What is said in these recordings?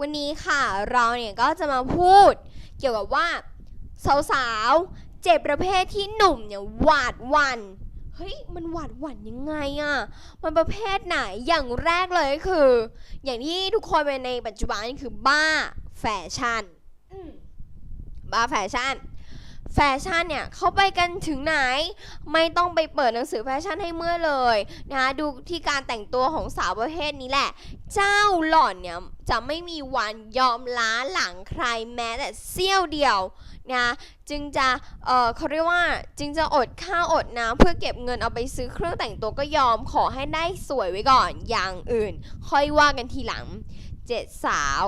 วันนี้ค่ะเราเนี่ยก็จะมาพูดเกี่ยวกับว่าสาวๆเจ็บประเภทที่หนุ่มเนี่ยหวาดหวัน่นเฮ้ยมันหวาดหวั่นยังไงอะมันประเภทไหนอย่างแรกเลยก็คือ อย่างที่ทุกคนเป็นในปัจจุบันนี่คือบ้าแฟชั่นอืมบ้าแฟชั่น แฟชั่นเนี่ยเขาไปกันถึงไหน ไม่ต้องไปเปิดหนังสือแฟชั่นให้เมื่อเลยนะคะดูที่การแต่งตัวของสาวประเภทนี้แหละ เจ้าหล่อนเนี่ยจะไม่มีวันยอมล้าหลังใครแม้แต่เสี้ยวเดียวนะจึงจะเออเขาเรียกว่าจึงจะอดข้าวอดน้ำเพื่อเก็บเงินเอาไปซื้อเครื่องแต่งตัวก็ยอมขอให้ได้สวยไว้ก่อนอย่างอื่น ค่อยว่ากันทีหลังเจ็ดสาว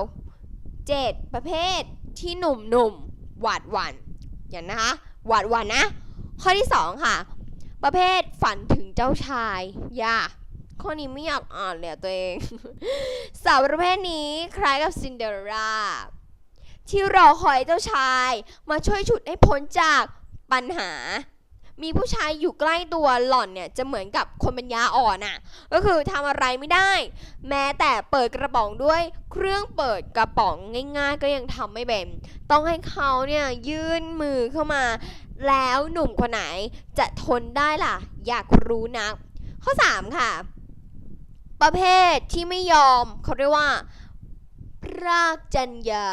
เจ็ดประเภทที่หนุ่มหนุ่มๆหวาดหวั่น อย่างนะคะหวาดหวั่นนะ ข้อที่สองค่ะ ประเภทฝันถึงเจ้าชายอย่าข้อนี้ไม่อยากอ่านเลยตัวเองสาวประเภทนี้คล้ายกับซินเดอเรลล่าที่รอคอยเจ้าชาย มาช่วยฉุดให้พ้นจากปัญหา มีผู้ชายอยู่ใกล้ตัวหล่อนเนี่ยจะเหมือนกับคนปัญญาอ่อนอะ่ะ ก็คือทำอะไรไม่ได้ แม้แต่เปิดกระป๋องด้วยเครื่องเปิดกระป๋องง่าย ๆ ก็ยังทำไม่เป็น ต้องให้เขาเนี่ยยื่นมือเข้ามา แล้วหนุ่มคนไหนจะทนได้ล่ะ อยากรู้นัก ข้อ 3 ค่ะ ประเภทที่ไม่ยอมเขาเรียกว่า พรากจัญญา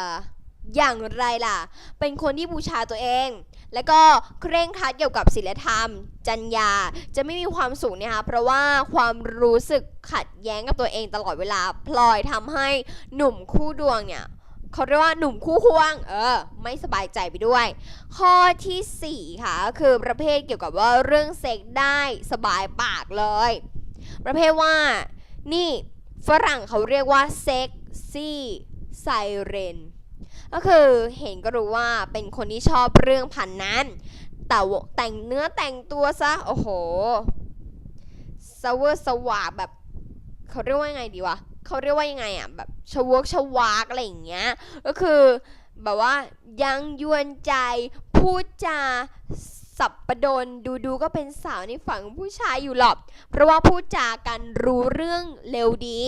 อย่างไรล่ะ เป็นคนที่บูชาตัวเอง แล้วก็เคร่งครัดเกี่ยวกับศีลธรรม จัญญา จะไม่มีความสุขนะคะเพราะว่าความรู้สึกขัดแย้งกับตัวเองตลอดเวลา พลอยทำให้หนุ่มคู่ดวงเนี่ยเขาเรียกว่าหนุ่มคู่ควง เออ ไม่สบายใจไปด้วย ข้อทีสี่4 ค่ะก็คือประเภทเกี่ยวกับว่าเรื่องเซ็กได้สบายปากเลย ประเภทว่า นี่ฝรั่งเขาเรียกว่าเซ็กซี่ไซเรน ก็คือเห็นก็รู้ว่าเป็นคนที่ชอบเรื่องพันนั้น แต่ว่าแต่งเนื้อแต่งตัวซะ โอ้โหสเวอร์สวาบแบบเขาเรียกว่ายังไงดีวะเขาเรียกว่ายังไงอะแบบชวกชวากอะไรอย่างเงี้ย ก็คือแบบว่ายังยวนใจพูดจาสับประดนดูดูก็เป็นสาวในฝั่งผู้ชายอยู่หรอกเพราะว่าพูดจากันรู้เรื่องเร็วดี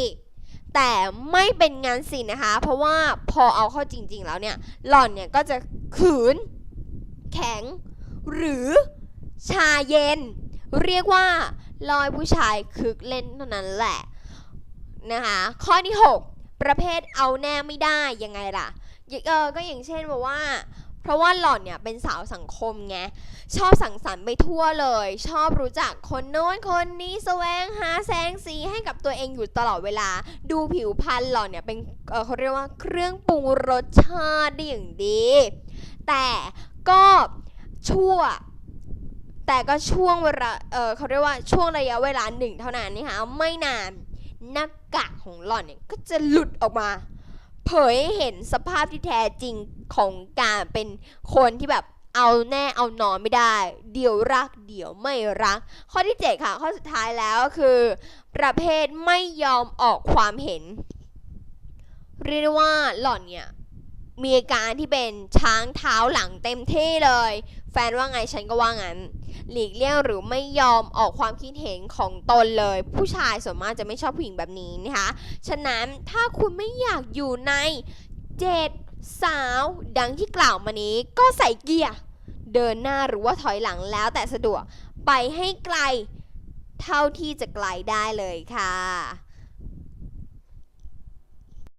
แต่ไม่เป็นงานศิลป์นะคะ เพราะว่าพอเอาเข้าจริง ๆ แล้วเนี่ย หล่อนเนี่ยก็จะขืน แข็ง หรือชาเย็น เรียกว่าลอยผู้ชายคึกเล่นเท่านั้นแหละนะคะ ข้อที่ 6 ประเภทเอาแน่ไม่ได้ยังไงล่ะเออก็อย่างเช่นบอกว่า เพราะว่าหล่อนเนี่ยเป็นสาวสังคมไง ชอบสังสรรค์ไปทั่วเลย ชอบรู้จักคนโน้นคนนี้แสวงหาแสงสีให้กับตัวเองอยู่ตลอดเวลา ดูผิวพรรณหล่อนเนี่ยเป็นเเขาเรียกว่าเครื่องปรุงรสชาติได้อย่างดี แต่ก็ชั่ว แต่ก็ช่วงเวลาเเขาเรียกว่าช่วงระยะเวลาหนึ่งเท่านั้นนะคะไม่นานหน้ากากของหล่อนเนี่ยก็จะหลุดออกมา เผยให้เห็นสภาพที่แท้จริงของการเป็นคนที่แบบเอาแน่เอานอนไม่ได้ เดี๋ยวรักเดี๋ยวไม่รัก ข้อที่ 7 ค่ะ ข้อสุดท้ายแล้วก็คือ ประเภทไม่ยอมออกความเห็น เรียกได้ว่าหล่อนเนี่ยมีอาการที่เป็นช้างเท้าหลังเต็มที่เลย แฟนว่าไงฉันก็ว่างั้น หลีกเลี่ยงหรือไม่ยอมออกความคิดเห็นของตนเลย ผู้ชายส่วนมากจะไม่ชอบผู้หญิงแบบนี้นะคะ ฉะนั้นถ้าคุณไม่อยากอยู่ในเจ็ดสาวดังที่กล่าวมานี้ก็ใส่เกียร์ เดินหน้าหรือว่าถอยหลังแล้วแต่สะดวกไปให้ไกลเท่าที่จะไกลได้เลยค่ะ